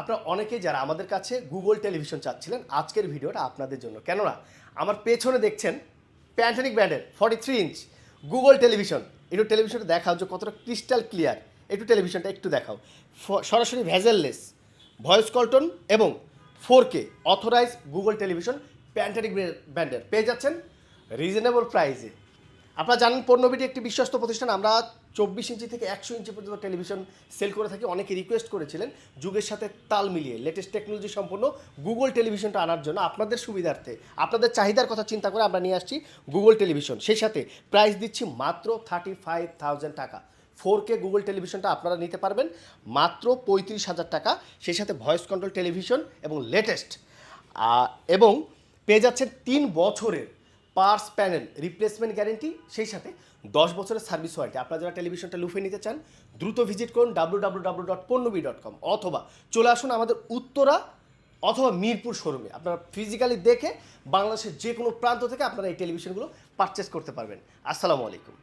আপনারা অনেকেই যারা আমাদের কাছে গুগল টেলিভিশন চাচ্ছিলেন, আজকের ভিডিওটা আপনাদের জন্য। কেননা, আমার পেছনে দেখছেন প্যান্টানিক ব্র্যান্ডের forty three inch Google television একটু টেলিভিশনটা দেখাও যে কতটা ক্রিস্টাল ক্লিয়ার একটু টেলিভিশনটা একটু দেখাও। সরাসরি ভেজেললেস ভয়েস কল্টন এবং four K authorise Google television প্যান্টানিক ব্র্যান্ডের পেয়ে যাচ্ছেন রিজনেবল প্রাইসে আপনারা জানেন পণ্যবিটি একটি বিশ্বস্ত প্রতিষ্ঠান। আমরা চব্বিশ ইঞ্চি থেকে একশো ইঞ্চি পর্যন্ত টেলিভিশন সেল করে থাকি। অনেকে রিকোয়েস্ট করেছিলেন যুগের সাথে তাল মিলিয়ে। লেটেস্ট টেকনোলজি সম্পন্ন গুগল টেলিভিশনটা আনার জন্য আপনাদের সুবিধার্থে। আপনাদের চাহিদার কথা চিন্তা করে আমরা নিয়ে আসছি গুগল টেলিভিশন সেই সাথে প্রাইস দিচ্ছি মাত্র থার্টি ফাইভ থাউজেন্ড টাকা। ফোর কে গুগল টেলিভিশনটা আপনারা নিতে পারবেন মাত্র পঁয়ত্রিশ হাজার টাকা। সেই সাথে ভয়েস কন্ট্রোল টেলিভিশন এবং লেটেস্ট এবং পেয়ে যাচ্ছেন তিন বছরের পার্স প্যানেল রিপ্লেসমেন্ট গ্যারেন্টি, সেই সাথে দশ বছরের সার্ভিস ওয়ারেন্টি। আপনারা যারা টেলিভিশনটা লুফে নিতে চান, দ্রুত ভিজিট করুন ডাব্লু ডাব্লু ডাব্লু ডট পণ্যবি ডট কম অথবা চলে আসুন আমাদের উত্তরা অথবা মিরপুর শোরুমে। আপনারা ফিজিক্যালি দেখে বাংলাদেশের যে কোনো প্রান্ত থেকে আপনারা এই টেলিভিশনগুলো পারচেস করতে পারবেন। আসসালামু আলাইকুম।